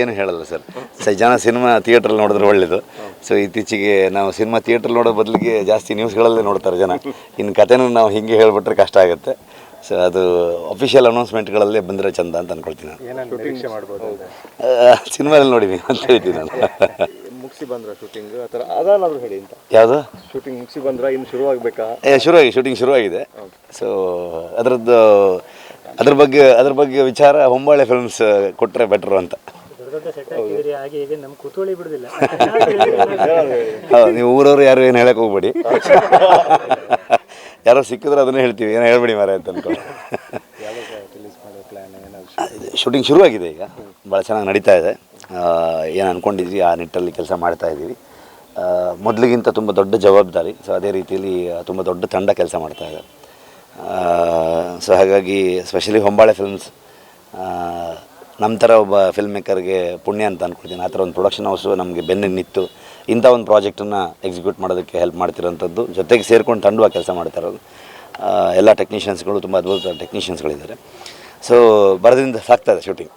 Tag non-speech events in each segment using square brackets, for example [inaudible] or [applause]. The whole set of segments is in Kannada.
ಏನು ಹೇಳಲ್ಲ ಸರ್. ಸ ಜನ ಸಿನಿಮಾ ಥಿಯೇಟ್ರಲ್ಲಿ ನೋಡಿದ್ರೆ ಒಳ್ಳೇದು. ಸೊ ಇತ್ತೀಚೆಗೆ ನಾವು ಸಿನಿಮಾ ಥಿಯೇಟ್ರಲ್ಲಿ ನೋಡೋ ಬದಲಿಗೆ ಜಾಸ್ತಿ ನ್ಯೂಸ್ಗಳಲ್ಲೇ ನೋಡ್ತಾರೆ ಜನ. ಇನ್ನು ಕಥೆನೂ ನಾವು ಹಿಂಗೆ ಹೇಳಿಬಿಟ್ರೆ ಕಷ್ಟ ಆಗುತ್ತೆ. ಸೊ ಅದು ಅಫಿಷಿಯಲ್ ಅನೌನ್ಸ್ಮೆಂಟ್ಗಳಲ್ಲೇ ಬಂದರೆ ಚಂದ ಅಂತ ಅನ್ಕೊಳ್ತೀನಿ ನಾನು. ಸಿನಿಮಾದಲ್ಲಿ ನೋಡಿದ್ದೀನಿ ಅಂತ ಹೇಳ್ತೀನಿ ನಾನು. [laughs] ಮುಗಿಸಿ ಬಂದ್ರ ಶೂಟಿಂಗ್ ಆ ಥರ ಹೇಳಿ ಅಂತ. ಯಾವುದು? ಶೂಟಿಂಗ್ ಮುಗಿಸಿ ಬಂದ್ರ ಇನ್ನು ಶುರುವಾಗಬೇಕಾ? ಏ ಶುರುವಾಗಿ ಶೂಟಿಂಗ್ ಶುರುವಾಗಿದೆ. ಸೊ ಅದರದ್ದು ಅದ್ರ ಬಗ್ಗೆ ಅದ್ರ ಬಗ್ಗೆ ವಿಚಾರ ಹೊಂಬಾಳೆ ಫಿಲ್ಮ್ಸ್ ಕೊಟ್ಟರೆ ಬೆಟ್ರು ಅಂತ. ಹೌದು. ನೀವು ಊರವರು ಯಾರು ಏನು ಹೇಳಕ್ಕೆ ಹೋಗ್ಬೇಡಿ. ಯಾರೋ ಸಿಕ್ಕಿದ್ರೆ ಅದನ್ನೇ ಹೇಳ್ತೀವಿ ಏನೋ ಹೇಳ್ಬೇಡಿ ಮಾರ ಅಂತ ಅನ್ಕೊಂಡು. ಶೂಟಿಂಗ್ ಶುರುವಾಗಿದೆ ಈಗ. ಭಾಳ ಚೆನ್ನಾಗಿ ನಡೀತಾ ಇದೆ. ಏನು ಅಂದ್ಕೊಂಡಿದ್ವಿ ಆ ನಿಟ್ಟಲ್ಲಿ ಕೆಲಸ ಮಾಡ್ತಾ ಇದ್ದೀವಿ ಮೊದಲಿಗಿಂತ ತುಂಬ ದೊಡ್ಡ ಜವಾಬ್ದಾರಿ. ಸೊ ಅದೇ ರೀತಿಯಲ್ಲಿ ತುಂಬ ದೊಡ್ಡ ತಂಡ ಕೆಲಸ ಮಾಡ್ತಾ ಇದೆ. ಸೊ ಹಾಗಾಗಿ ಸ್ಪೆಷಲಿ ಹೊಂಬಾಳೆ ಫಿಲ್ಮ್ಸ್ ನಮ್ಮ ಥರ ಒಬ್ಬ ಫಿಲ್ಮ್ ಮೇಕರ್ಗೆ ಪುಣ್ಯ ಅಂತ ಅಂದ್ಕೊಳ್ತೀನಿ ಆ ಥರ ಒಂದು ಪ್ರೊಡಕ್ಷನ್ ಹೌಸು ನಮಗೆ ಬೆನ್ನಿಗೆ ನಿಂತು ಇಂಥ ಒಂದು ಪ್ರಾಜೆಕ್ಟನ್ನು ಎಕ್ಸಿಕ್ಯೂಟ್ ಮಾಡೋದಕ್ಕೆ ಹೆಲ್ಪ್ ಮಾಡ್ತಿರೋಂಥದ್ದು. ಜೊತೆಗೆ ಸೇರ್ಕೊಂಡು ತಂಡುವ ಕೆಲಸ ಮಾಡ್ತಾ ಇರೋದು ಎಲ್ಲ ಟೆಕ್ನಿಷಿಯನ್ಸ್ಗಳು ತುಂಬ ಅದ್ಭುತ ಟೆಕ್ನಿಷಿಯನ್ಸ್ಗಳಿದ್ದಾರೆ ಸೊ ಬರೋದ್ರಿಂದ ಸಾಕ್ತದೆ ಶೂಟಿಂಗ್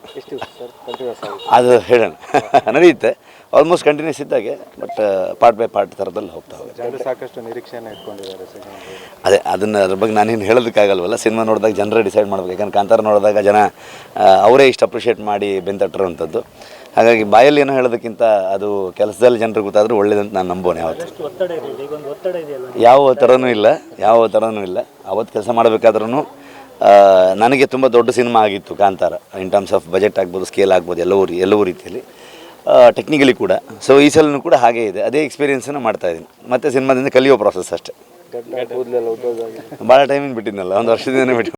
ಅದು ಹೇಳೋಣ. [laughs] ನಡೆಯುತ್ತೆ ಆಲ್ಮೋಸ್ಟ್ ಕಂಟಿನ್ಯೂಸ್ ಇದ್ದಾಗೆ ಬಟ್ ಪಾರ್ಟ್ ಬೈ ಪಾರ್ಟ್ ಥರದಲ್ಲಿ ಹೋಗ್ತಾ ಹೋಗುತ್ತೆ. ಜನರು ಸಾಕಷ್ಟು ನಿರೀಕ್ಷೆಯನ್ನು ಇಟ್ಕೊಂಡಿದ್ದಾರೆ ಅದೇ ಅದನ್ನು ಅದ್ರ ಬಗ್ಗೆ ನಾನೇನು ಹೇಳೋದಕ್ಕಾಗಲ್ವಲ್ಲ ಸಿನಿಮಾ ನೋಡಿದಾಗ ಜನರೇ ಡಿಸೈಡ್ ಮಾಡ್ಬೇಕು. ಯಾಕಂದ್ರೆ ಕಾಂತಾರ ನೋಡಿದಾಗ ಜನ ಅವರೇ ಇಷ್ಟು ಅಪ್ರಿಷಿಯೇಟ್ ಮಾಡಿ ಬೆಂತಟ್ಟಿರುವಂಥದ್ದು ಹಾಗಾಗಿ ಬಾಯಲ್ಲಿ ಏನೋ ಹೇಳೋದಕ್ಕಿಂತ ಅದು ಕೆಲಸದಲ್ಲಿ ಜನರು ಗೊತ್ತಾದರೂ ಒಳ್ಳೇದಂತ ನಾನು ನಂಬೋನೆ ಯಾವತ್ತು. ಯಾವ ಥರನೂ ಇಲ್ಲ ಯಾವ ಥರನೂ ಇಲ್ಲ. ಅವತ್ತು ಕೆಲಸ ಮಾಡಬೇಕಾದ್ರೂ ನನಗೆ ತುಂಬ ದೊಡ್ಡ ಸಿನಿಮಾ ಆಗಿತ್ತು Kantara. In terms of budget ಆಗ್ಬೋದು ಸ್ಕೇಲ್ ಆಗ್ಬೋದು ಎಲ್ಲವೂ ಎಲ್ಲವೂ ರೀತಿಯಲ್ಲಿ. ಟೆಕ್ನಿಕಲಿ ಕೂಡ. ಸೊ ಈ ಸಲನೂ ಕೂಡ ಹಾಗೇ ಇದೆ. ಅದೇ ಎಕ್ಸ್ಪೀರಿಯನ್ಸನ್ನು ಮಾಡ್ತಾ ಇದ್ದೀನಿ ಮತ್ತು ಸಿನಿಮಾದಿಂದ ಕಲಿಯೋ ಪ್ರಾಸೆಸ್ ಅಷ್ಟೇ. ಭಾಳ ಟೈಮಿಂಗ್ ಬಿಟ್ಟಿದ್ನಲ್ಲ ಒಂದು ವರ್ಷದಿಂದ ಬಿಟ್ಟು.